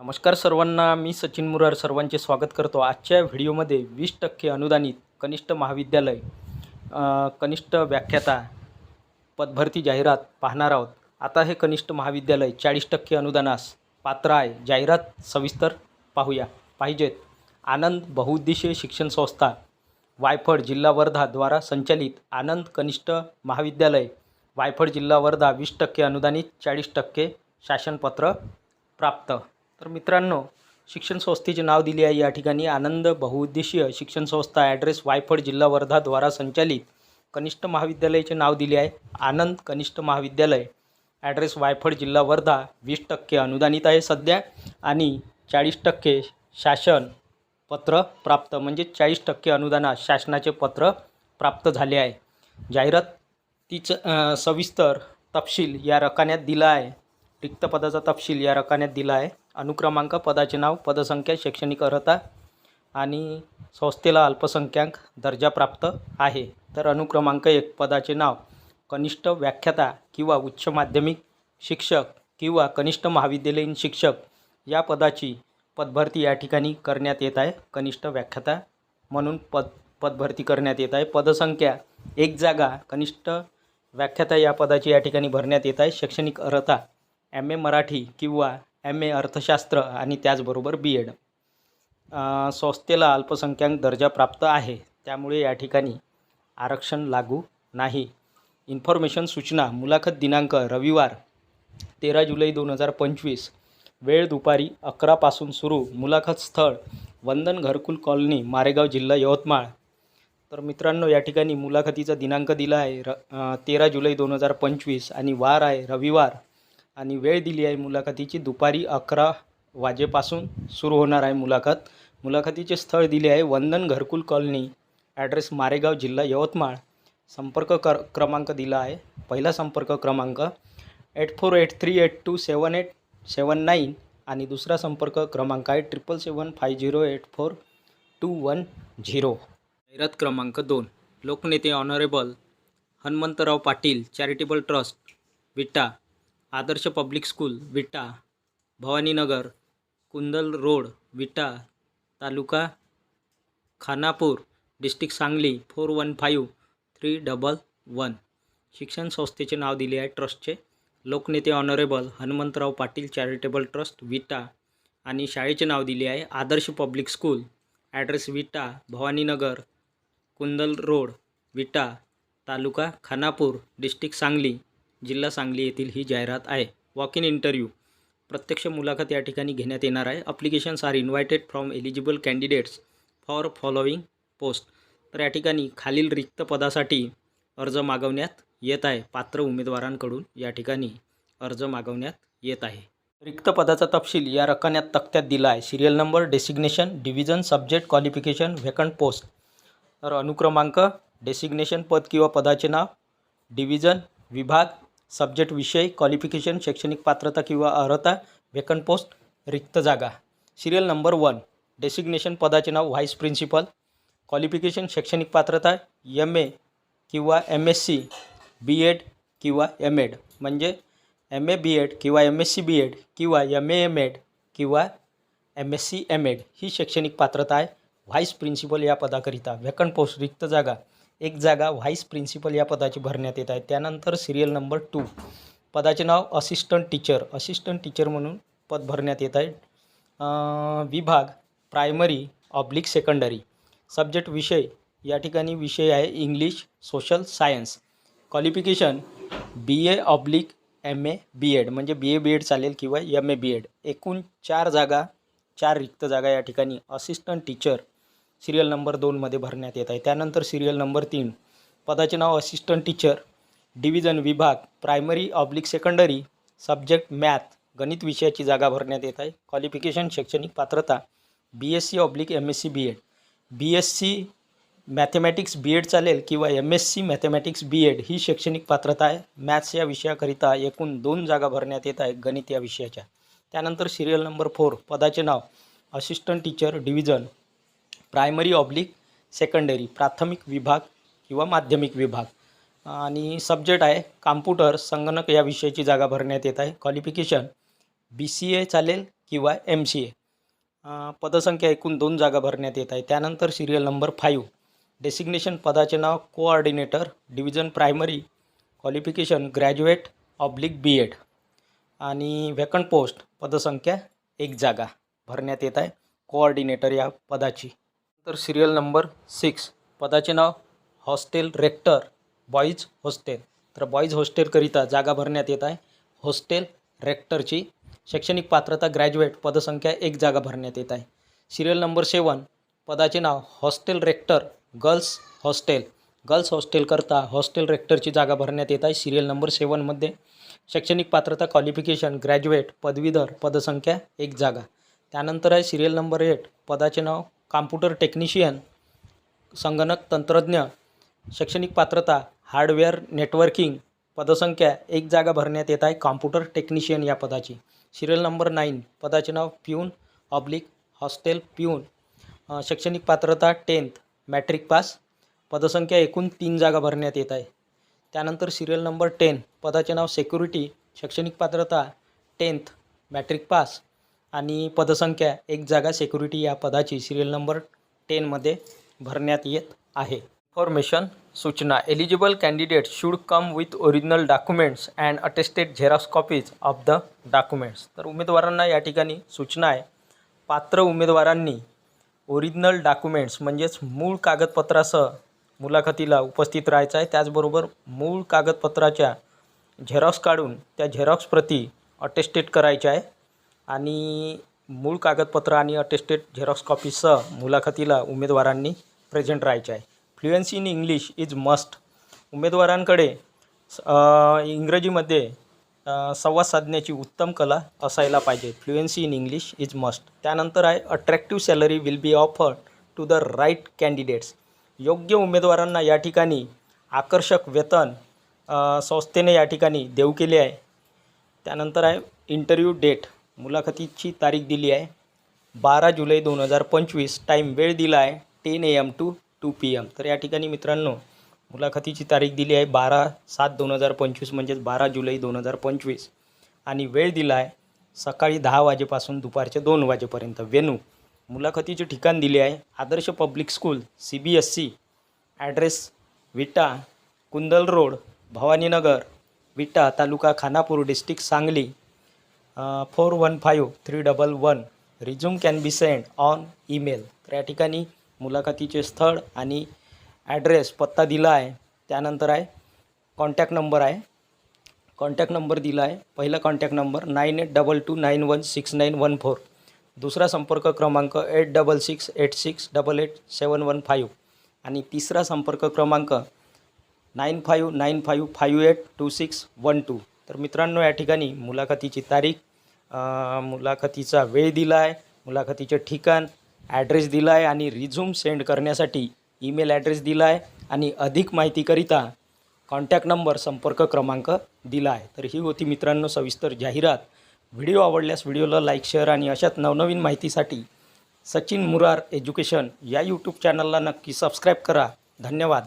नमस्कार सर्वांना मी सचिन मुरार सर्वांचे स्वागत करतो आजच्या व्हिडिओमध्ये वीस टक्के अनुदानित कनिष्ठ महाविद्यालय कनिष्ठ व्याख्याता पदभरती जाहिरात पाहणार आहोत. आता हे कनिष्ठ महाविद्यालय चाळीस टक्के अनुदानास पात्र आहे. जाहिरात सविस्तर पाहूया. पाहिजेत. आनंद बहुउद्देशीय शिक्षण संस्था वायफळ जिल्हा वर्धा द्वारा संचालित आनंद कनिष्ठ महाविद्यालय वायफळ जिल्हा वर्धा वीस टक्के अनुदानित चाळीस टक्के शासनपत्र प्राप्त. तर मित्रांनो शिक्षण संस्थेचे नाव दिले आहे या ठिकाणी. आनंद बहुउद्देशीय शिक्षण संस्था ॲड्रेस वायफळ जिल्हा वर्धा द्वारा संचालित कनिष्ठ महाविद्यालयाचे नाव दिले आहे. आनंद कनिष्ठ महाविद्यालय ॲड्रेस वायफळ जिल्हा वर्धा वीस टक्के अनुदानित आहे सध्या आणि चाळीस टक्के शासन पत्र प्राप्त म्हणजे चाळीस टक्के अनुदानात शासनाचे पत्र प्राप्त झाले आहे. जाहिरात तीच सविस्तर तपशील या रकान्यात दिला आहे. रिक्त पदाचा तपशील या रकान्यात दिला आहे. अनुक्रमांक पदाचे नाव पदसंख्या शैक्षणिक अर्हता आणि संस्थेला अल्पसंख्याक दर्जा प्राप्त आहे. तर अनुक्रमांक एक पदाचे नाव कनिष्ठ व्याख्याता किंवा उच्च माध्यमिक शिक्षक किंवा कनिष्ठ महाविद्यालयीन शिक्षक या पदाची पदभरती या ठिकाणी करण्यात येत आहे. कनिष्ठ व्याख्याता म्हणून पद पदभरती करण्यात येत आहे. पदसंख्या एक जागा कनिष्ठ व्याख्याता या पदाची या ठिकाणी भरण्यात येत आहे. शैक्षणिक अर्हता एम ए मराठी किंवा एम ए अर्थशास्त्र आणि त्याचबरोबर बी एड. संस्थेला अल्पसंख्याक दर्जा प्राप्त आहे. त्यामुळे या ठिकाणी आरक्षण लागू नाही. इन्फॉर्मेशन सूचना मुलाखत दिनांक रविवार तेरा जुलै दोन हजार पंचवीस वेळ दुपारी अकरापासून सुरू मुलाखत स्थळ वंदन घरकुल कॉलनी मारेगाव जिल्हा यवतमाळ. तर मित्रांनो या ठिकाणी मुलाखतीचा दिनांक दिला आहे र तेरा जुलै दोन हजार पंचवीस आणि वार आहे रविवार. आणि वेळ दिली आहे मुलाखतीची. दुपारी अकरा वाजेपासून सुरू होणार आहे मुलाखत. मुलाखतीचे स्थळ दिले आहे वंदन घरकुल कॉलनी. ॲड्रेस मारेगाव जिल्हा यवतमाळ. संपर्क कर क्रमांक दिला आहे. पहिला संपर्क क्रमांक eight four eight three eight two seven eight seven nine आणि दुसरा संपर्क क्रमांक आहे triple seven five zero eight four two one zero. जाहिरात क्रमांक दोन. लोकनेते honourable Hanumantrao Patil charitable trust Vita. Adarsh public school Vita Bhavaninagar Kundal road Vita taluka Khanapur district Sangli four one five three double one. शिक्षण संस्थेचे नाव दिले आहे ट्रस्टचे. लोकनेते honourable Hanumantrao Patil charitable trust Vita. आणि शाळेचे नाव दिले आहे Adarsh public school. Address Vita Bhavaninagar Kundal road Vita taluka Khanapur district Sangli. जिल्हा सांगली येथील ही जाहिरात आहे. वॉक इन इंटरव्ह्यू प्रत्यक्ष मुलाखत या ठिकाणी घेण्यात येणार आहे. Applications are invited from eligible candidates for following post तर या ठिकाणी खालील रिक्त पदासाठी अर्ज मागवण्यात येत आहे. पात्र उमेदवारांकडून या ठिकाणी अर्ज मागवण्यात येत आहे. रिक्त पदाचा तपशील या रकान्यात तक्त्यात दिला आहे. Serial number designation division subject qualification vacant post तर अनुक्रमांक डेसिग्नेशन पद किंवा पदाचे नाव डिव्हिजन विभाग सब्जेक्ट विषय क्वालिफिकेशन शैक्षणिक पात्रता किंवा अर्हता वेकंट पोस्ट रिक्त जागा. सिरियल नंबर वन डेसिग्नेशन पदाचे नाव व्हाईस प्रिन्सिपल क्वालिफिकेशन शैक्षणिक पात्रता एम ए किंवा M S C B Ed किंवा एम एड म्हणजे एम ए बी एड किंवा M S C B Ed किंवा एम ए एम एड किंवा M S C M Ed ही शैक्षणिक पात्रता आहे. व्हाईस प्रिन्सिपल या पदाकरिता. वेकंट पोस्ट रिक्त जागा. एक जागा व्हाईस प्रिन्सिपल या पदाची भरण्यात येत आहे. त्यानंतर सिरियल नंबर टू. पदाचे नाव असिस्टंट टीचर. असिस्टंट टीचर म्हणून पद भरण्यात येत आहे. विभाग प्रायमरी ऑब्लिक सेकंडरी. सब्जेक्ट विषय. या ठिकाणी विषय आहे English social science. Qualification B A oblique M A B Ed. म्हणजे बी ए बी एड चालेल किंवा एम ए बी एड. एकूण चार जागा चार रिक्त जागा या ठिकाणी. Assistant teacher. सिरियल नंबर दोनमध्ये भरण्यात येत आहे. त्यानंतर सिरियल नंबर तीन पदाचे नाव असिस्टंट टीचर डिव्हिजन विभाग primary oblique secondary subject math गणित विषयाची जागा भरण्यात येत आहे. क्वालिफिकेशन शैक्षणिक पात्रता B S C oblique M S C B Ed B S C mathematics B Ed चालेल किंवा M S C mathematics B Ed ही शैक्षणिक पात्रता आहे. मॅथ्स या विषयाकरिता एकूण दोन जागा भरण्यात येत आहे गणित या विषयाच्या. त्यानंतर सिरियल नंबर फोर पदाचे नाव assistant teacher division primary oblique secondary प्राथमिक विभाग किंवा माध्यमिक विभाग. आणि सब्जेक्ट आहे कॉम्प्युटर संगणक या विषयाची जागा भरण्यात येत आहे. क्वालिफिकेशन बी सी ए चालेल किंवा एम सी ए पदसंख्या एकूण दोन जागा भरण्यात येत आहे. त्यानंतर सिरियल नंबर फाईव्ह डेसिग्नेशन पदाचे नाव coordinator division primary qualification graduate oblique B Ed आणि व्हॅकंट पोस्ट पदसंख्या एक जागा भरण्यात येत आहे. कोऑर्डिनेटर या पदाची. तर सिरियल नंबर सिक्स पदाचे नाव हॉस्टेल रेक्टर बॉईज हॉस्टेल. तर बॉईज हॉस्टेलकरिता जागा भरण्यात येत आहे. हॉस्टेल रेक्टरची शैक्षणिक पात्रता ग्रॅज्युएट पदसंख्या एक जागा भरण्यात येत आहे. सिरियल नंबर सेवन पदाचे नाव hostel rector girls hostel. Girls हॉस्टेलकरता hostel रेक्टरची जागा भरण्यात येत आहे. सिरियल नंबर सेवनमध्ये शैक्षणिक पात्रता क्वालिफिकेशन ग्रॅज्युएट पदवीधर पदसंख्या एक जागा. त्यानंतर आहे सिरियल नंबर एट पदाचे नाव कॉम्प्युटर टेक्निशियन संगणक तंत्रज्ञ शैक्षणिक पात्रता हार्डवेअर नेटवर्किंग पदसंख्या एक जागा भरण्यात येत आहे कॉम्प्युटर टेक्निशियन या पदाची. सिरियल नंबर नाईन पदाचे नाव प्यून ऑब्लिक हॉस्टेल प्यून. शैक्षणिक पात्रता टेन्थ मॅट्रिक पास. पदसंख्या एकूण तीन जागा भरण्यात येत आहे. त्यानंतर सिरियल नंबर टेन पदाचे नाव सेक्युरिटी शैक्षणिक पात्रता टेन्थ मॅट्रिक पास. आणि पदसंख्या एक जागा सेक्युरिटी या पदाची सिरियल नंबर टेनमध्ये भरण्यात येत आहे. इन्फॉर्मेशन सूचना. Eligible candidate should come with original documents and attested xerox copies of the documents तर उमेदवारांना या ठिकाणी सूचना आहे. पात्र उमेदवारांनी ओरिजिनल डॉक्युमेंट्स म्हणजेच मूळ कागदपत्रासह मुलाखतीला उपस्थित राहायचं आहे. त्याचबरोबर मूळ कागदपत्राच्या झेरॉक्स काढून त्या झेरॉक्स प्रती अटेस्टेड करायच्या आहे. आणि मूळ कागदपत्र आणि अटेस्टेड झेरॉक्स कॉपीसह मुलाखतीला उमेदवारांनी प्रेझेंट राहायचे आहे. Fluency in English is must उमेदवारांकडे इंग्रजीमध्ये संवाद साधण्याची उत्तम कला असायला पाहिजे. Fluency in English is must त्यानंतर आहे attractive salary will be offered to the right candidates योग्य उमेदवारांना या ठिकाणी आकर्षक वेतन संस्थेने या ठिकाणी देऊ केले आहे. त्यानंतर आहे इंटरव्ह्यू डेट मुलाखतीची तारीख दिली आहे. बारा जुलै दोन हजार पंचवीस टाईम वेळ दिला आहे. Ten A M to two P M तर या ठिकाणी मित्रांनो मुलाखतीची तारीख दिली आहे बारा सात दोन हजार पंचवीस म्हणजेच बारा जुलै दोन हजार पंचवीस. आणि वेळ दिला आहे सकाळी दहा वाजेपासून दुपारच्या दोन वाजेपर्यंत. वेनू मुलाखतीचे ठिकाण दिले आहे. Adarsh public school C B S C address Vita Kundal road Bhavaninagar. Vita taluka Khanapur district Sangli. Four one five three double one resume can be send on email. तर या ठिकाणी मुलाखतीचे स्थळ आणि ॲड्रेस पत्ता दिला आहे. त्यानंतर आहे कॉन्टॅक्ट नंबर आहे. कॉन्टॅक्ट नंबर दिला आहे. पहिला contact number nine eight double two nine one six nine one four दुसरा संपर्क क्रमांक eight double six eight six double eight seven one five आणि तिसरा संपर्क क्रमांक nine five nine five five eight two six one two तर मित्रांनो या ठिकाणी मुलाखतीची तारीख मुलाखतीचा वेळ दिला आहे मुलाखतीचे ठिकाण ॲड्रेस दिला आहे आणि रिझ्यूम सेंड करण्यासाठी ईमेल ॲड्रेस दिला आहे आणि अधिक माहितीकरिता कॉन्टॅक्ट नंबर संपर्क क्रमांक दिला आहे तर ही होती मित्रांनो सविस्तर जाहिरात. व्हिडिओ आवडल्यास व्हिडिओला लाईक शेअर आणि अशाच नवनवीन माहितीसाठी सचिन मुरार एज्युकेशन या यूट्यूब चॅनलला नक्की सबस्क्राईब करा. धन्यवाद.